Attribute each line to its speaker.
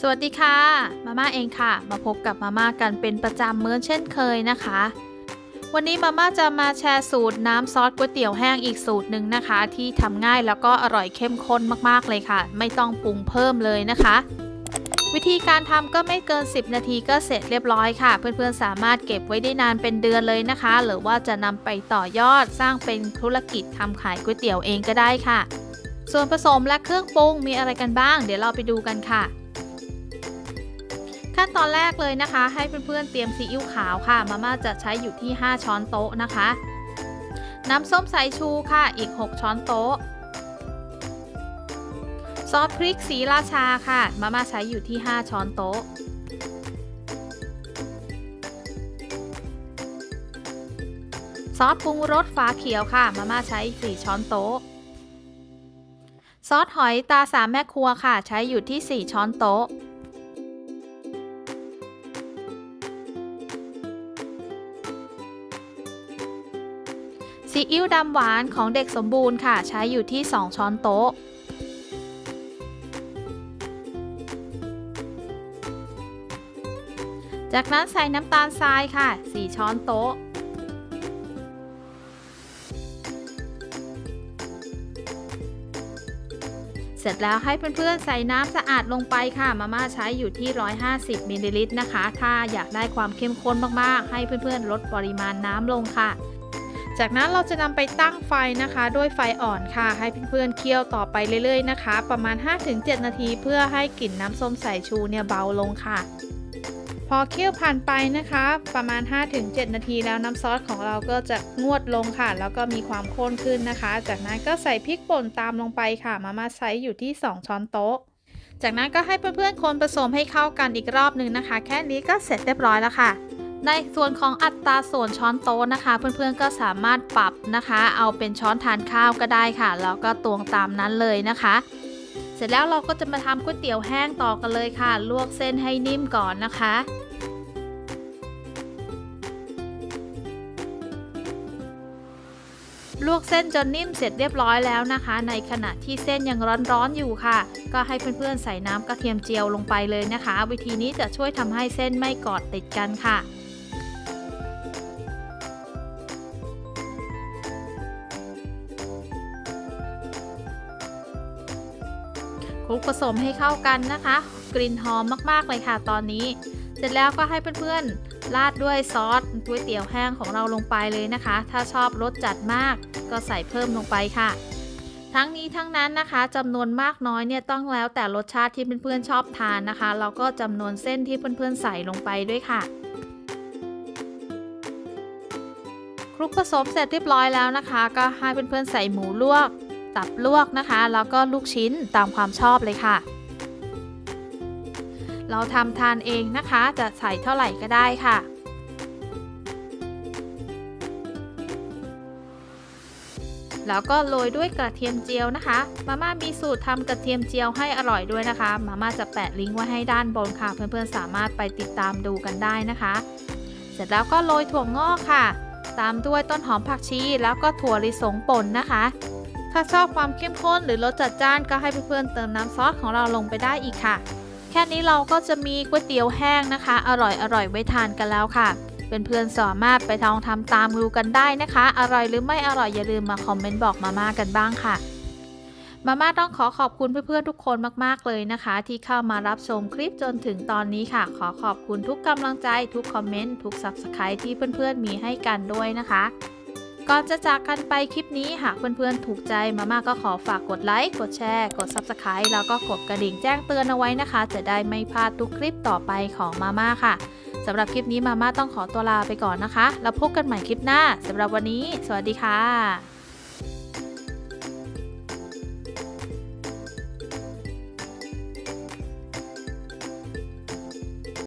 Speaker 1: สวัสดีค่ะ มาม่าเองค่ะ มาพบกับมาม่ากันเป็นประจำเหมือนเช่นเคยนะคะ วันนี้มาม่าจะมาแชร์สูตรน้ำซอสก๋วยเตี๋ยวแห้งอีกสูตรหนึ่งนะคะ ที่ทำง่ายแล้วก็อร่อยเข้มข้นมากๆเลยค่ะ ไม่ต้องปรุงเพิ่มเลยนะคะ วิธีการทำก็ไม่เกิน 10 นาทีก็เสร็จเรียบร้อยค่ะ เพื่อนๆสามารถเก็บไว้ได้นานเป็นเดือนเลยนะคะ หรือว่าจะนำไปต่อยอดสร้างเป็นธุรกิจทำขายก๋วยเตี๋ยวเองก็ได้ค่ะ ส่วนผสมและเครื่องปรุงมีอะไรกันบ้าง เดี๋ยวเราไปดูกันค่ะ ขั้นตอนแรกเลยนะคะ ให้เพื่อนๆเตรียมซีอิ๊วขาวค่ะ มาม่าจะใช้อยู่ที่ 5 ช้อนโต๊ะนะคะ น้ำส้มสายชูค่ะอีก 6 ช้อนโต๊ะ ซอสพริกสีราชาค่ะ มาม่าใช้อยู่ที่ 5 ช้อนโต๊ะซอสปรุงรสฝาเขียวค่ะ มาม่าใช้ 4 ช้อนโต๊ะ ซอสหอยตาสามแม่ครัวค่ะ ใช้อยู่ที่ 4 ช้อนโต๊ะ ซีอิ๊วดำหวานของเด็กสมบูรณ์ค่ะ ใช้อยู่ที่ 2 ช้อนโต๊ะ จากนั้นใส่น้ำตาลทรายค่ะ 4 ช้อนโต๊ะ เสร็จแล้วให้เพื่อนๆใส่น้ำสะอาดลงไปค่ะ มาม่าใช้อยู่ที่ 150มิลลิลิตรนะคะ ถ้าอยากได้ความเข้มข้นมากๆ ให้เพื่อนๆลดปริมาณน้ำลงค่ะ จากนั้นเราจะนำไปตั้งไฟนะคะ ด้วยไฟอ่อนค่ะ ให้เพื่อนๆเคี่ยวต่อไปเรื่อยๆนะคะ ประมาณ 5-7 นาทีเพื่อให้กลิ่นน้ำส้มสายชูเนี่ยเบาลงค่ะ พอเคี่ยวผ่านไปนะคะ ประมาณ 5-7 นาทีแล้วน้ำซอสของเราก็จะงวดลงค่ะ แล้วก็มีความข้นขึ้นนะคะ จากนั้นก็ใส่พริกป่นตามลงไปค่ะ มาม่าใช้อยู่ที่ 2 ช้อนโต๊ะ จากนั้นก็ให้เพื่อนๆคนผสมให้เข้ากันอีกรอบหนึ่งนะคะ แค่นี้ก็เสร็จเรียบร้อยแล้วค่ะ ในส่วนของอัตราส่วนช้อนโต๊ะนะคะ เพื่อนๆก็สามารถปรับนะคะ เอาเป็นช้อนทานข้าวก็ได้ค่ะ แล้วก็ตวงตามนั้นเลยนะคะ เสร็จแล้วเราก็จะมาทำก๋วยเตี๋ยวแห้งต่อกันเลยค่ะ ลวกเส้นให้นิ่มก่อนนะคะลวกเส้นจนนิ่มเสร็จเรียบร้อยแล้วนะคะ ในขณะที่เส้นยังร้อนๆอยู่ค่ะ ก็ให้เพื่อนๆใส่น้ำกระเทียมเจียวลงไปเลยนะคะ วิธีนี้จะช่วยทำให้เส้นไม่กอดติดกันค่ะ คลุกผสมให้เข้ากันนะคะ กลิ่นหอมมากๆเลยค่ะตอนนี้ เสร็จแล้วก็ให้เพื่อนๆราดด้วยซอสก๋วยเตี๋ยวแห้งของเราลงไปเลยนะคะ ถ้าชอบรสจัดมากก็ใส่เพิ่มลงไปค่ะ ทั้งนี้ทั้งนั้นนะคะจำนวนมากน้อยเนี่ยต้องแล้วแต่รสชาติที่เพื่อนๆชอบทานนะคะ แล้วก็จำนวนเส้นที่เพื่อนๆใส่ลงไปด้วยค่ะคลุกผสมเสร็จเรียบร้อยแล้วนะคะ ก็ให้เพื่อนๆใส่หมูลวก ตับลวกนะคะ แล้วก็ลูกชิ้นตามความชอบเลยค่ะ เราทำทานเองนะคะ จะใส่เท่าไหร่ก็ได้ค่ะแล้วก็โรยด้วยกระเทียมเจียวนะคะ มาม่ามีสูตรทำกระเทียมเจียวให้อร่อยด้วยนะคะ มาม่าจะแปะลิงก์ไว้ให้ด้านบนค่ะ เพื่อนๆสามารถไปติดตามดูกันได้นะคะ เสร็จแล้วก็โรยถั่วงอกค่ะ ตามด้วยต้นหอมผักชีแล้วก็ถั่วลิสงป่นนะคะ ถ้าชอบความเข้มข้นหรือรสจัดจ้านก็ให้เพื่อนๆเติมน้ำซอสของเราลงไปได้อีกค่ะ แค่นี้เราก็จะมีก๋วยเตี๋ยวแห้งนะคะ อร่อยอร่อยไว้ทานกันแล้วค่ะเพื่อนๆสามารถไปลองทำตามดูกันได้นะคะ อร่อยหรือไม่อร่อยอย่าลืมมาคอมเมนต์บอกมาม่ากันบ้างค่ะมาม่าต้องขอขอบคุณเพื่อนๆทุกคนมากๆเลยนะคะ ที่เข้ามารับชมคลิปจนถึงตอนนี้ค่ะ ขอขอบคุณทุกกำลังใจ ทุกคอมเมนต์ทุก subscribe ที่เพื่อนๆมีให้กันด้วยนะคะ ก่อนจะจากกันไปคลิปนี้หากเพื่อนๆถูกใจมาม่าก็ขอฝากกดไลค์ กดแชร์ กด Subscribe แล้วก็กดกระดิ่งแจ้งเตือนเอาไว้นะคะ จะได้ไม่พลาดทุกคลิปต่อไปของมาม่าค่ะสำหรับคลิปนี้มาม่าต้องขอตัวลาไปก่อนนะคะ แล้วพบกันใหม่คลิปหน้าสำหรับวันนี้ สวัสดีค่ะ